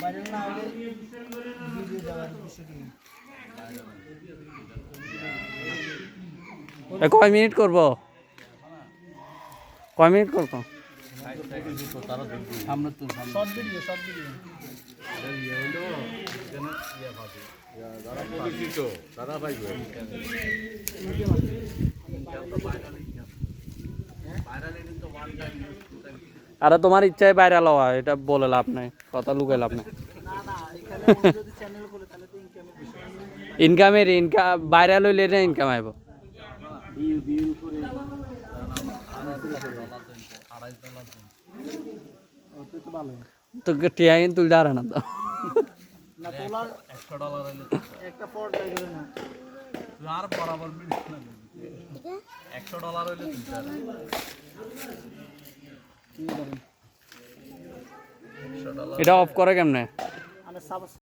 বাইরে না হলে ভিডিও দেওয়ার বিষয়টি কয় মিনিট করব? কয় মিনিট করব? তারা পাইবে আরে তোমার ইচ্ছায় বাইরে লওয়া এটা বলে লাভ নাই কথা লুকাই লাভ নাই না না এখানে ও যদি চ্যানেল করে তাহলে তো ইনকামের বিষয় ইনকামের ইনকাম বাইরে লইলে না ইনকাম আইব ওটা তো ভালো তো টিয়া কিন্তু তুলতে আরে না তো না তোলার একশো ডলার হলে একটা আর বরাবর মিনিট না একশো ডলার হইলে এটা অফ করে কেমনে?